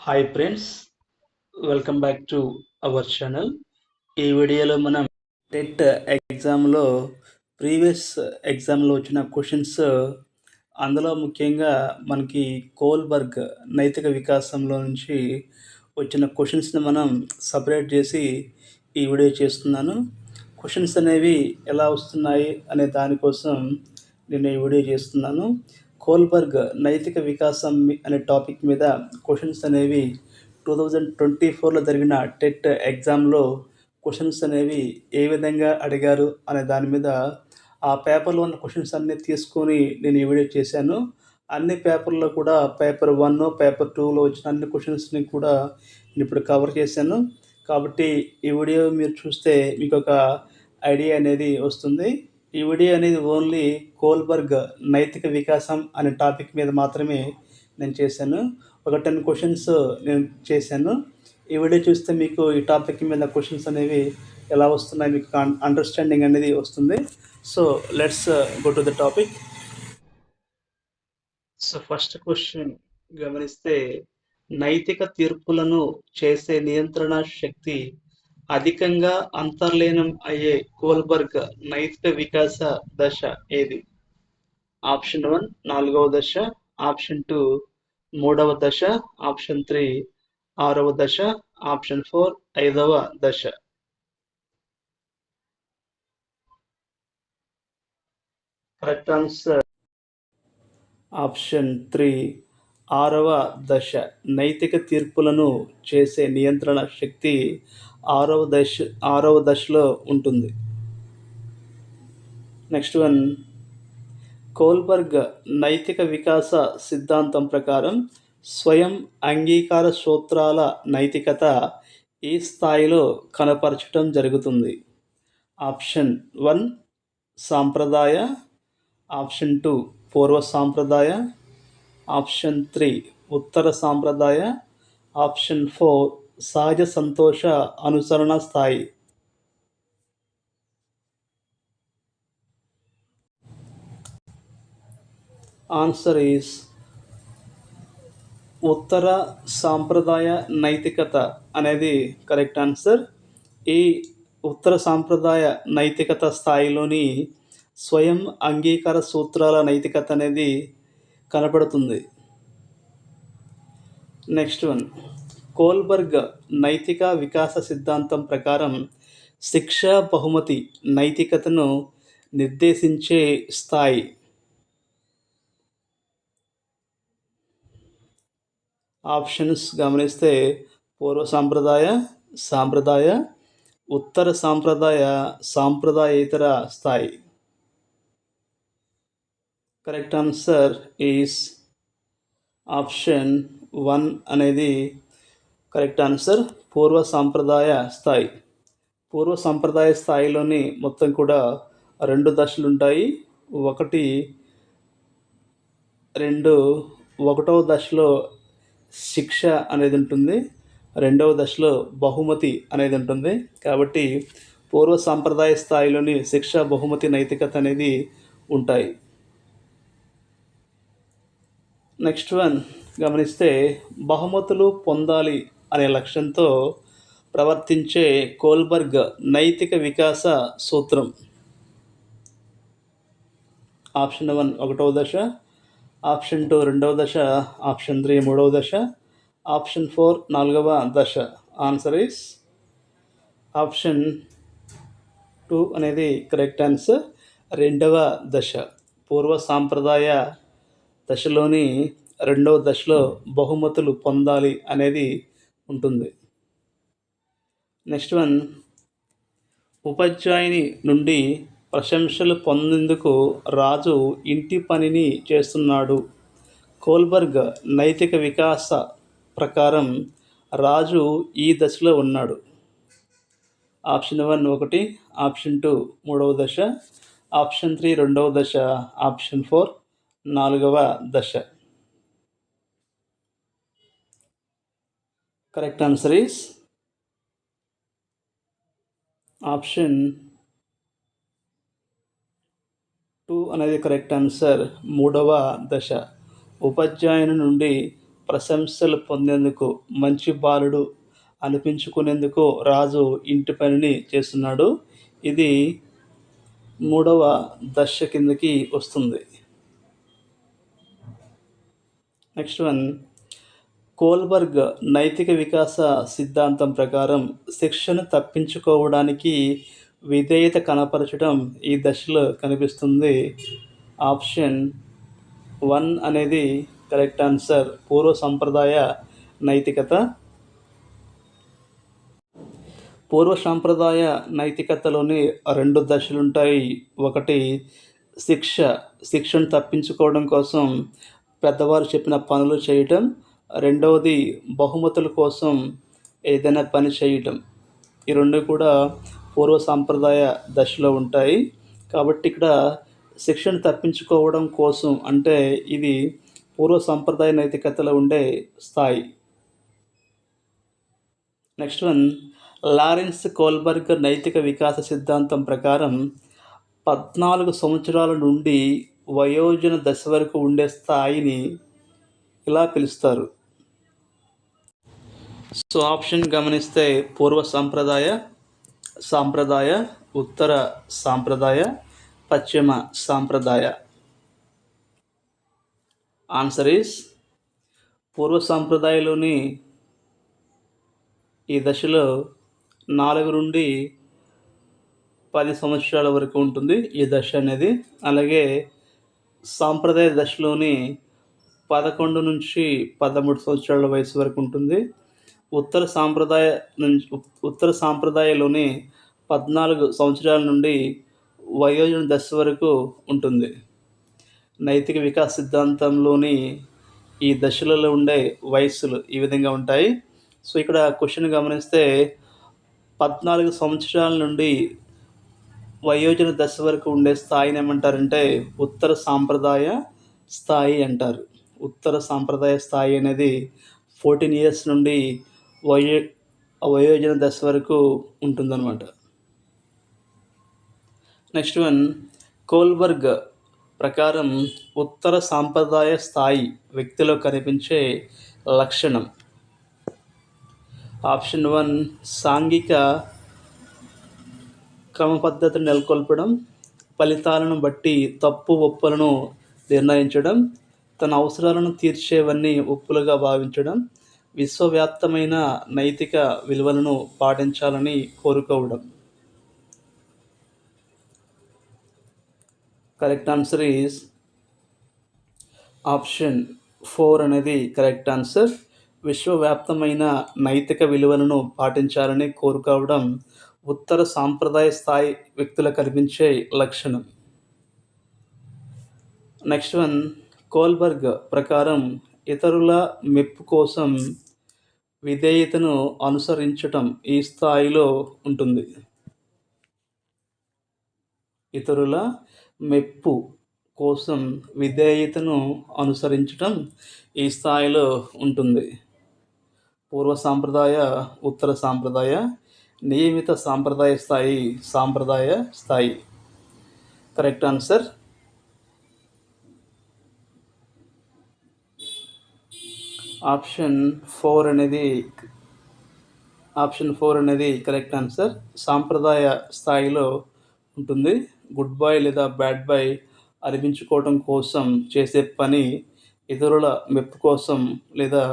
Hi friends welcome back to our channel ఈ వీడియోలో మనం టెట్ ఎగ్జామ్లో ప్రీవియస్ ఎగ్జామ్లో వచ్చిన క్వశ్చన్స్ అందులో ముఖ్యంగా మనకి కోల్బర్గ్ నైతిక వికాసంలో నుంచి వచ్చిన క్వశ్చన్స్ని మనం సపరేట్ చేసి ఈ వీడియో చేస్తున్నాను. క్వశ్చన్స్ అనేవి ఎలా వస్తున్నాయి అనే దానికోసం నేను ఈ వీడియో చేస్తున్నాను. కోల్బర్గ్ నైతిక వికాసం అనే టాపిక్ మీద క్వశ్చన్స్ అనేవి టూ థౌజండ్ ట్వంటీ ఫోర్లో జరిగిన టెట్ ఎగ్జామ్లో క్వశ్చన్స్ అనేవి ఏ విధంగా అడిగారు అనే దాని మీద ఆ పేపర్లో ఉన్న క్వశ్చన్స్ అన్నీ తీసుకొని నేను ఈ వీడియో చేశాను. అన్ని పేపర్లో కూడా పేపర్ వన్ పేపర్ టూలో వచ్చిన అన్ని క్వశ్చన్స్ని కూడా నేను ఇప్పుడు కవర్ చేశాను. కాబట్టి ఈ వీడియో మీరు చూస్తే మీకు ఒక ఐడియా అనేది వస్తుంది. ఈ వీడియో అనేది ఓన్లీ కోల్బర్గ్ నైతిక వికాసం అనే టాపిక్ మీద మాత్రమే నేను చేశాను. ఒక టెన్ క్వశ్చన్స్ నేను చేశాను. ఈ వీడియో చూస్తే మీకు ఈ టాపిక్ మీద క్వశ్చన్స్ అనేవి ఎలా వస్తున్నాయి మీకు అండర్స్టాండింగ్ అనేది వస్తుంది. So let's go to the topic so first question గమనిస్తే నైతిక తీర్పులను చేసే నియంత్రణ శక్తి అధికంగా అంతర్లీనం అయ్యే కోల్బర్గ్ నైతిక వికాస దశ ఏది? ఆప్షన్ వన్ నాలుగవ దశ ఆప్షన్ టూ మూడవ దశ ఆప్షన్ త్రీ ఆరవ దశ ఆప్షన్ ఫోర్ ఐదవ దశ. Correct answer. ఆప్షన్ త్రీ ఆరవ దశ నైతిక తీర్పులను చేసే నియంత్రణ శక్తి ఆరవ దశ ఆరవ దశలో ఉంటుంది. నెక్స్ట్ వన్ కోల్బర్గ్ నైతిక వికాస సిద్ధాంతం ప్రకారం స్వయం అంగీకార సూత్రాల నైతికత ఈ స్థాయిలో కనపరచటం జరుగుతుంది. ఆప్షన్ వన్ సాంప్రదాయ. ఆప్షన్ టూ పూర్వ సాంప్రదాయ. ఆప్షన్ త్రీ ఉత్తర సాంప్రదాయ. ఆప్షన్ ఫోర్ సహజ సంతోష అనుసరణ స్థాయి. ఆన్సర్ ఈస్ ఉత్తర సాంప్రదాయ నైతికత అనేది కరెక్ట్ ఆన్సర్. ఈ ఉత్తర సాంప్రదాయ నైతికత స్థాయిలోని స్వయం అంగీకార సూత్రాల నైతికత అనేది కనబడుతుంది నెక్స్ట్ వన్. కోల్బర్గ్ నైతిక వికాస సిద్ధాంతం ప్రకారం శిక్ష బహుమతి నైతికతను నిర్దేశించే స్థాయి. ఆప్షన్స్ గమనిస్తే పూర్వ సాంప్రదాయ సాంప్రదాయ ఉత్తర సాంప్రదాయ సాంప్రదాయేతర స్థాయి. Correct answer is option one అనేది కరెక్ట్ ఆన్సర్. పూర్వ సాంప్రదాయ స్థాయి. పూర్వ సాంప్రదాయ స్థాయిలోని మొత్తం కూడా రెండు దశలు ఉంటాయి. ఒకటి రెండు ఒకటవ దశలో శిక్ష అనేది ఉంటుంది. రెండవ దశలో బహుమతి అనేది ఉంటుంది. కాబట్టి పూర్వ సాంప్రదాయ స్థాయిలోని శిక్ష బహుమతి నైతికత అనేది ఉంటాయి. నెక్స్ట్ వన్ గమనిస్తే బహుమతులు పొందాలి అనే లక్ష్యంతో ప్రవర్తించే కోల్బర్గ్ నైతిక వికాస సూత్రం. ఆప్షన్ వన్ ఒకటవ దశ. ఆప్షన్ టూ రెండవ దశ. ఆప్షన్ త్రీ మూడవ దశ. ఆప్షన్ ఫోర్ నాలుగవ దశ. ఆన్సర్ ఈస్ ఆప్షన్ టూ అనేది కరెక్ట్ ఆన్సర్ రెండవ దశ. పూర్వ సాంప్రదాయ దశలోని రెండవ దశలో బహుమతులు పొందాలి అనేది ఉంటుంది. నెక్స్ట్ వన్ ఉపాధ్యాయుని నుండి ప్రశంసలు పొందేందుకు రాజు ఇంటి పనిని చేస్తున్నాడు. కోల్బర్గ్ నైతిక వికాస ప్రకారం రాజు ఈ దశలో ఉన్నాడు. ఆప్షన్ వన్ ఒకటి ఆప్షన్ టూ మూడవ దశ ఆప్షన్ త్రీ రెండవ దశ ఆప్షన్ ఫోర్ నాలుగవ దశ. Correct answer is option two అనేది కరెక్ట్ ఆన్సర్ మూడవ దశ. ఉపాధ్యాయుని నుండి ప్రశంసలు పొందేందుకు మంచి బాలుడు అనిపించుకునేందుకు రాజు ఇంటి పనిని చేస్తున్నాడు. ఇది మూడవ దశ కిందకి వస్తుంది. Next one. కోల్బర్గ్ నైతిక వికాస సిద్ధాంతం ప్రకారం శిక్షను తప్పించుకోవడానికి విధేయత కనపరచడం ఈ దశలో కనిపిస్తుంది. ఆప్షన్ వన్ అనేది కరెక్ట్ ఆన్సర్. పూర్వ సంప్రదాయ నైతికత. పూర్వ సాంప్రదాయ నైతికతలోని రెండు దశలుంటాయి. ఒకటి శిక్ష. శిక్షను తప్పించుకోవడం కోసం పెద్దవారు చెప్పిన పనులు చేయటం రెండవది బహుమతుల కోసం ఏదైనా పని చేయటం. ఈ రెండు కూడా పూర్వ సాంప్రదాయ దశలో ఉంటాయి. కాబట్టి ఇక్కడ శిక్షణ తప్పించుకోవడం కోసం అంటే ఇది పూర్వ సాంప్రదాయ నైతికతలో ఉండే స్థాయి. నెక్స్ట్ వన్ లారెన్స్ కోల్బర్గ్ నైతిక వికాస సిద్ధాంతం ప్రకారం పద్నాలుగు సంవత్సరాల నుండి వయోజన దశ వరకు ఉండే స్థాయిని ఇలా పిలుస్తారు. సో ఆప్షన్ గమనిస్తే పూర్వ సాంప్రదాయ సాంప్రదాయ ఉత్తర సాంప్రదాయ పశ్చిమ సాంప్రదాయ. ఆన్సర్ ఈస్ పూర్వ సాంప్రదాయలోని ఈ దశలో నాలుగు నుండి పది సంవత్సరాల వరకు ఉంటుంది ఈ దశ అనేది. అలాగే సాంప్రదాయ దశలోని పదకొండు నుంచి పదమూడు సంవత్సరాల వయసు వరకు ఉంటుంది. ఉత్తర సాంప్రదాయ నుంచి ఉత్తర సాంప్రదాయలోని పద్నాలుగు సంవత్సరాల నుండి వయోజన దశ వరకు ఉంటుంది. నైతిక వికాస సిద్ధాంతంలోని ఈ దశలలో ఉండే వయస్సులు ఈ విధంగా ఉంటాయి. సో ఇక్కడ క్వశ్చన్ గమనిస్తే పద్నాలుగు సంవత్సరాల నుండి వయోజన దశ వరకు ఉండే స్థాయిని ఏమంటారంటే ఉత్తర సాంప్రదాయ స్థాయి అంటారు. ఉత్తర సాంప్రదాయ స్థాయి అనేది ఫోర్టీన్ ఇయర్స్ నుండి వయో వయోజన దశ వరకు ఉంటుందన్నమాట. నెక్స్ట్ వన్ కోల్బర్గ్ ప్రకారం ఉత్తర సాంప్రదాయ స్థాయి వ్యక్తిలో కనిపించే లక్షణం. ఆప్షన్ వన్ సాంఘిక క్రమపద్ధతిని నెలకొల్పడం ఫలితాలను బట్టి తప్పు ఒప్పులను నిర్ణయించడం తన అవసరాలను తీర్చేవన్నీ ఒప్పులుగా భావించడం విశ్వవ్యాప్తమైన నైతిక విలువలను పాటించాలని కోరుకోవడం. Correct answer is option four అనేది కరెక్ట్ ఆన్సర్. విశ్వవ్యాప్తమైన నైతిక విలువలను పాటించాలని కోరుకోవడం ఉత్తర సాంప్రదాయ స్థాయి వ్యక్తులకు కనిపించే లక్షణం. నెక్స్ట్ వన్ కోల్బర్గ్ ప్రకారం ఇతరుల మెప్పు కోసం విధేయతను అనుసరించటం ఈ స్థాయిలో ఉంటుంది. ఇతరుల మెప్పు కోసం విధేయతను అనుసరించటం ఈ స్థాయిలో ఉంటుంది. పూర్వ సాంప్రదాయ ఉత్తర సాంప్రదాయ నియమిత సాంప్రదాయ స్థాయి సాంప్రదాయ స్థాయి. Correct answer? ఆప్షన్ ఫోర్ అనేది ఆప్షన్ ఫోర్ అనేది కరెక్ట్ ఆన్సర్. సాంప్రదాయ స్థాయిలో ఉంటుంది. గుడ్ బాయ్ లేదా బ్యాడ్ బాయ్ అనిపించుకోవడం కోసం చేసే పని ఇతరుల మెప్పు కోసం లేదా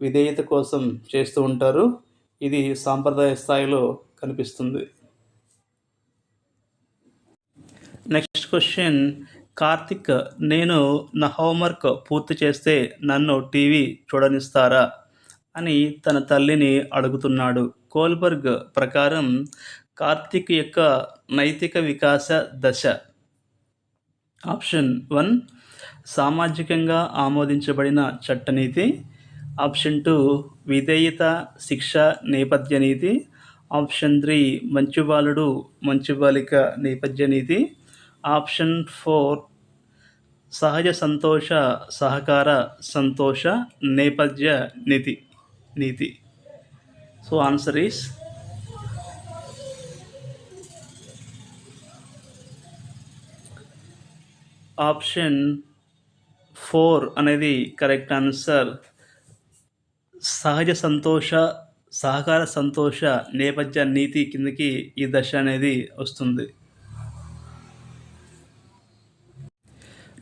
విధేయత కోసం చేస్తూ ఉంటారు. ఇది సాంప్రదాయ స్థాయిలో కనిపిస్తుంది. నెక్స్ట్ క్వశ్చన్ కార్తిక్ నేను నా హోంవర్క్ పూర్తి చేస్తే నన్ను టీవీ చూడనిస్తారా? అని తన తల్లిని అడుగుతున్నాడు. కోల్బర్గ్ ప్రకారం కార్తిక్ యొక్క నైతిక వికాస దశ. ఆప్షన్ వన్ సామాజికంగా ఆమోదించబడిన చట్టనీతి. ఆప్షన్ టూ విధేయత శిక్ష నేపథ్య నీతి. ఆప్షన్ త్రీ మంచి బాలుడు మంచి బాలిక నేపథ్య నీతి. ఆప్షన్ ఫోర్ సహజ సంతోష సహకార సంతోష నేపథ్య నీతి నీతి. So answer is option four అనేది కరెక్ట్ ఆన్సర్ సహజ సంతోష సహకార సంతోష నేపథ్య నీతి కిందకి ఈ దశ అనేది వస్తుంది.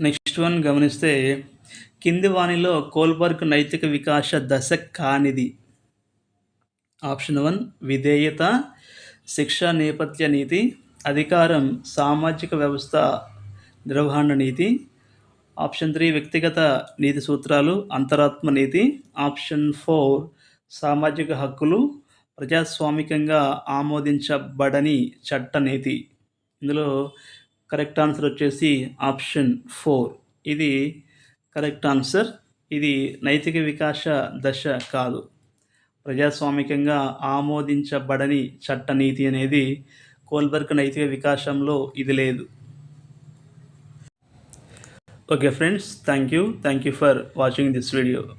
నెక్స్ట్ వన్ గమనిస్తే కింది వాణిలో కోల్బర్గ్ నైతిక వికాస దశ కానిది. ఆప్షన్ వన్ విధేయత శిక్ష నేపథ్య నీతి అధికారం సామాజిక వ్యవస్థ నిర్వహణ నీతి ఆప్షన్ త్రీ వ్యక్తిగత నీతి సూత్రాలు అంతరాత్మ నీతి. ఆప్షన్ ఫోర్ సామాజిక హక్కులు ప్రజాస్వామికంగా ఆమోదించబడని చట్ట నీతి. ఇందులో కరెక్ట్ ఆన్సర్ వచ్చేసి ఆప్షన్ ఫోర్. ఇది కరెక్ట్ ఆన్సర్. ఇది నైతిక వికాస దశ కాదు. ప్రజాస్వామికంగా ఆమోదించబడని చట్ట నీతి అనేది కోల్బర్గ్ నైతిక వికాసంలో ఇది లేదు. okay friends thank you. Thank you for watching this video.